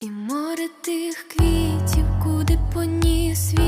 І море тих квітів, куди поніс світ.